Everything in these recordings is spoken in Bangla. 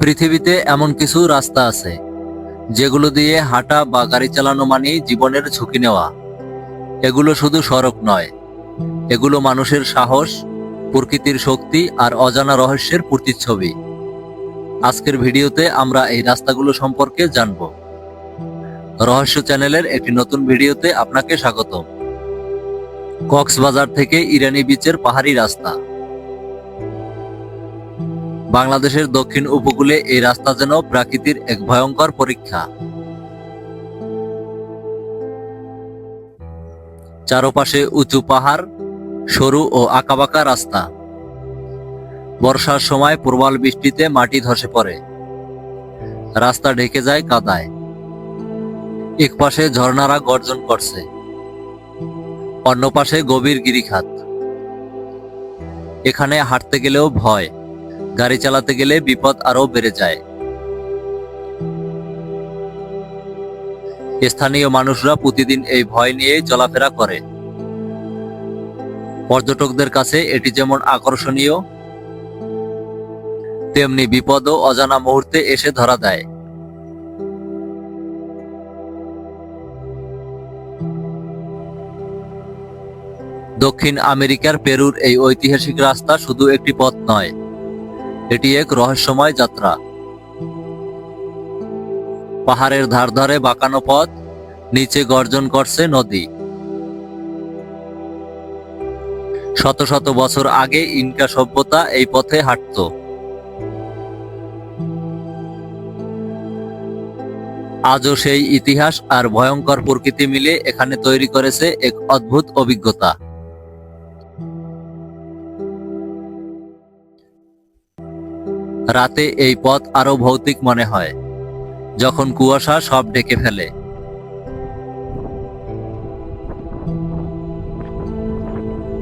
পৃথিবীতে এমন কিছু রাস্তা আছে, যেগুলো দিয়ে হাঁটা বা গাড়ি চালানো মানেই জীবনের ঝুঁকি নেওয়া। এগুলো শুধু সড়ক নয়, এগুলো মানুষের সাহস, প্রকৃতির শক্তি আর অজানা রহস্যের প্রতিচ্ছবি। আজকের ভিডিওতে আমরা এই রাস্তাগুলো সম্পর্কে জানব। রহস্য চ্যানেলের একটি নতুন ভিডিওতে আপনাকে স্বাগত কক্সবাজার থেকে ইরানি বিচের পাহাড়ি রাস্তা। বাংলাদেশের দক্ষিণ উপকূলে এই রাস্তা যেন প্রাকৃতির এক ভয়ঙ্কর পরীক্ষা। চারপাশে উঁচু পাহাড়, সরু ও আঁকাবাঁকা রাস্তা। বর্ষার সময় প্রবল বৃষ্টিতে মাটি ধসে পড়ে। রাস্তা ঢেকে যায় কাদায়। এক পাশে ঝর্ণারা গর্জন করছে। অন্য পাশে গভীর গিরিখাত। এখানে হাঁটতে গেলেও ভয়। গাড়ি চালাতে গেলে বিপদ আরও বেড়ে যায়। স্থানীয় মানুষরা প্রতিদিন এই ভয় নিয়ে চলাফেরা করে। পর্যটকদের কাছে এটি যেমন আকর্ষণীয়, তেমনি বিপদও অজানা মুহূর্তে এসে ধরা দেয়। দক্ষিণ আমেরিকার পেরুর এই ঐতিহাসিক রাস্তা শুধু একটি পথ নয় এটি এক রহস্যময় যাত্রা। পাহাড়ের ধার ধারে বাঁকানো পথ, নিচে গর্জন করছে নদী। শত শত বছর আগে ইনকা সভ্যতা এই পথে হাঁটত। আজও সেই ইতিহাস আর ভয়ঙ্কর প্রকৃতি মিলে এখানে তৈরি করেছে এক অদ্ভুত অভিজ্ঞতা। রাতে এই পথ আরও ভৌতিক মনে হয়, যখন কুয়াশা সব ডেকে ফেলে।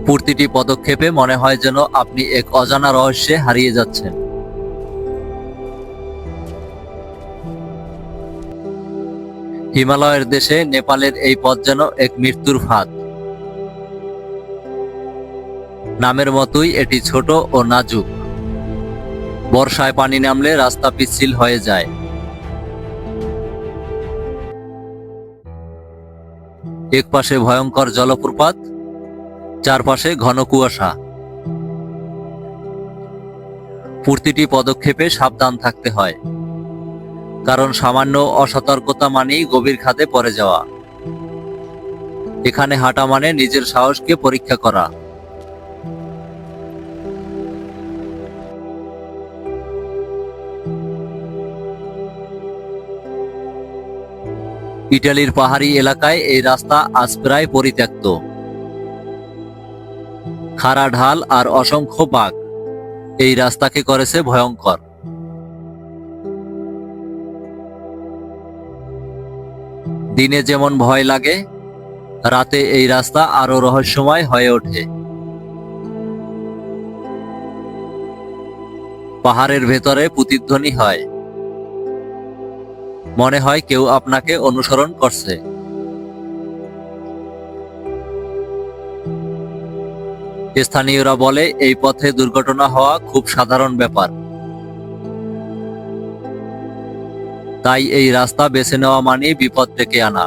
প্রতিটি পদক্ষেপে মনে হয় যেন আপনি এক অজানা রহস্যে হারিয়ে যাচ্ছেন। হিমালয়ের দেশে নেপালের এই পথ যেন এক মৃত্যুর ফাঁদ। নামের মতোই এটি ছোট ও নাজুক। বর্ষায় পানি নামলে রাস্তা পিচ্ছিল হয়ে যায়। এক পাশে ভয়ঙ্কর জলপ্রপাত, চারপাশে ঘন কুয়াশা। প্রতিটি পদক্ষেপে সাবধান থাকতে হয়, কারণ সামান্য অসতর্কতা মানেই গভীর খাতে পড়ে যাওয়া। এখানে হাঁটা মানে নিজের সাহসকে পরীক্ষা করা। ইটালির পাহাড়ি এলাকায় এই রাস্তা আজ প্রায় পরিত্যক্ত। খাড়া ঢাল আর অসংখ্য বাঘ। এই রাস্তাকে করেছে ভয়ঙ্কর। দিনে যেমন ভয় লাগে, রাতে এই রাস্তা আরও রহস্যময় হয়ে ওঠে। পাহাড়ের ভেতরে প্রতিধ্বনি হয়। মনে হয় কেউ আপনাকে অনুসরণ করছে। স্থানীয়রা বলে, এই পথে দুর্ঘটনা হওয়া খুব সাধারণ ব্যাপার। তাই এই রাস্তা বেছে নেওয়া মানে বিপদ ডেকে আনা।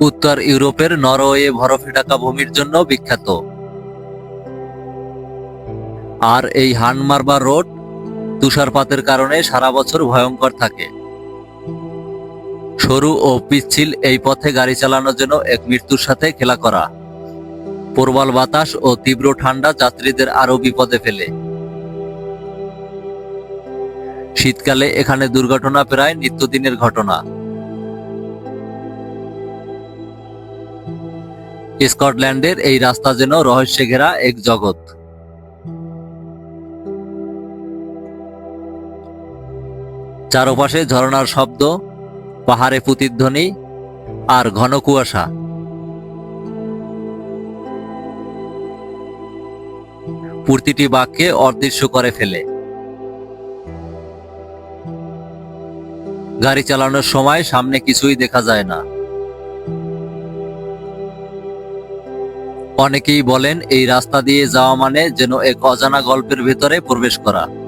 উত্তর ইউরোপের নরওয়ে বরফে ঢাকা ভূমির জন্য বিখ্যাত। আর এই হানমারবা রোড তুষারপাতের কারণে সারা বছর ভয়ঙ্কর থাকে। সরু ও পিচ্ছিল এই পথে গাড়ি চালানোর জন্য এক মৃত্যুর সাথে খেলা করা। প্রবল বাতাস ও তীব্র ঠান্ডা যাত্রীদের আরও বিপদে ফেলে। শীতকালে এখানে দুর্ঘটনা প্রায় নিত্যদিনের ঘটনা। স্কটল্যান্ডের এই রাস্তা যেন রহস্যে ঘেরা এক জগৎ। চারপাশে ঝর্ণার শব্দ, পাহাড়ে প্রতিধ্বনি আর ঘন কুয়াশা। প্রতিটি বাক্যে অদৃশ্য করে ফেলে। গাড়ি চালানোর সময় সামনে কিছুই দেখা যায় না। অনেকেই বলেন, এই রাস্তা দিয়ে যাওয়া মানে যেন এক অজানা গল্পের ভেতরে প্রবেশ করা।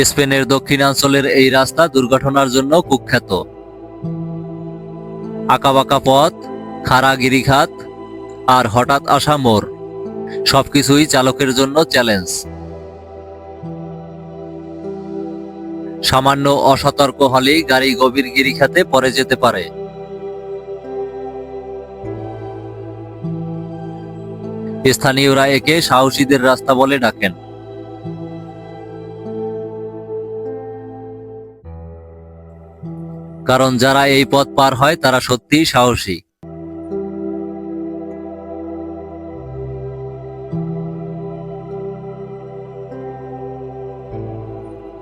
স্পেনের দক্ষিণাঞ্চলের এই রাস্তা দুর্ঘটনার জন্য কুখ্যাত। আঁকাবাঁকা পথ, খাড়া গিরিখাত, আর হঠাৎ আসা মোড়, সবকিছুই চালকের জন্য চ্যালেঞ্জ। সামান্য অসতর্ক হলেই গাড়ি গভীর গিরিখাতে পড়ে যেতে পারে। স্থানীয়রা একে সাহসীদের রাস্তা বলে ডাকেন। কারণ যারা এই পথ পার হয়, তারা সত্যিই সাহসী।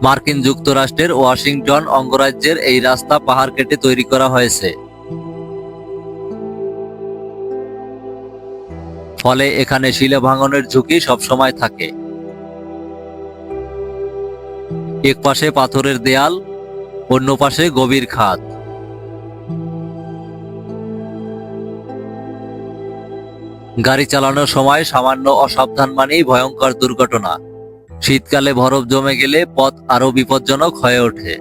মার্কিন যুক্তরাষ্ট্রের ওয়াশিংটন অঙ্গরাজ্যের এই রাস্তা পাহাড় কেটে তৈরি করা হয়েছে। ফলে এখানে শিলে ভাঙনের ঝুঁকি সবসময় থাকে। এক পাশে পাথরের দেয়াল অন্য পাশে গভীর খাত। গাড়ি চালানোর সময় সামান্য অসাবধান মানেই ভয়ঙ্কর দুর্ঘটনা। শীতকালে বরফ জমে গেলে পথ আরও বিপজ্জনক হয়ে ওঠে।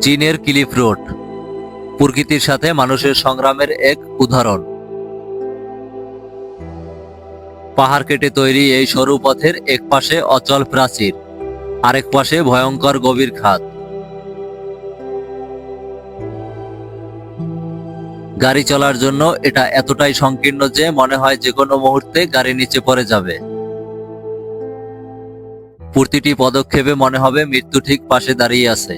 চীনের ক্লিফ রোড। প্রকৃতির সাথে মানুষের সংগ্রামের এক উদাহরণ। পাহাড় কেটে তৈরি এই সরু পথের এক পাশে অচল প্রাচীর, আরেক পাশে ভয়ঙ্কর গভীর খাত গাড়ি চলার জন্য এটা এতটাই সংকীর্ণ যে মনে হয় যে কোনো মুহূর্তে গাড়ি নিচে পড়ে যাবে। প্রতিটি পদক্ষেপে মনে হবে মৃত্যু ঠিক পাশে দাঁড়িয়ে আছে।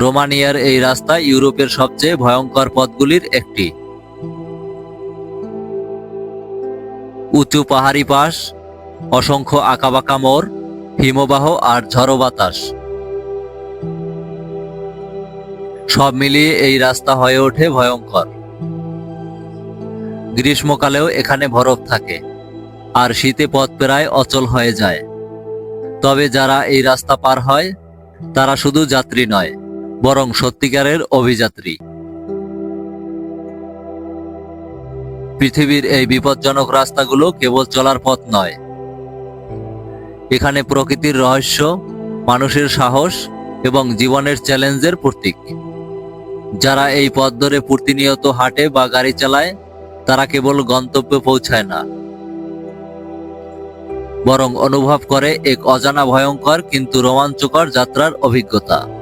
রোমানিয়ার এই রাস্তা ইউরোপের সবচেয়ে ভয়ঙ্কর পথগুলির একটি। উঁচু পাহাড়ি পাশ, অসংখ্য আঁকাবাঁকা মোড় হিমবাহ আর ঝড়ো বাতাস। সব মিলিয়ে এই রাস্তা হয়ে ওঠে ভয়ঙ্কর। গ্রীষ্মকালেও এখানে বরফ থাকে, আর শীতে পথ প্রায় অচল হয়ে যায়। তবে যারা এই রাস্তা পার হয়, তারা শুধু যাত্রী নয় বরং সত্যিকারের অভিযাত্রী। পৃথিবীর এই বিপজ্জনক রাস্তাগুলো কেবল চলার পথ নয়। এখানে প্রকৃতির রহস্য, মানুষের সাহস এবং জীবনের চ্যালেঞ্জের প্রতীক। যারা এই পথ ধরে প্রতিনিয়ত হাঁটে বা গাড়ি চালায়, তারা কেবল গন্তব্যে পৌঁছায় না। বরং অনুভব করে এক অজানা ভয়ঙ্কর কিন্তু রোমাঞ্চকর যাত্রার অভিজ্ঞতা।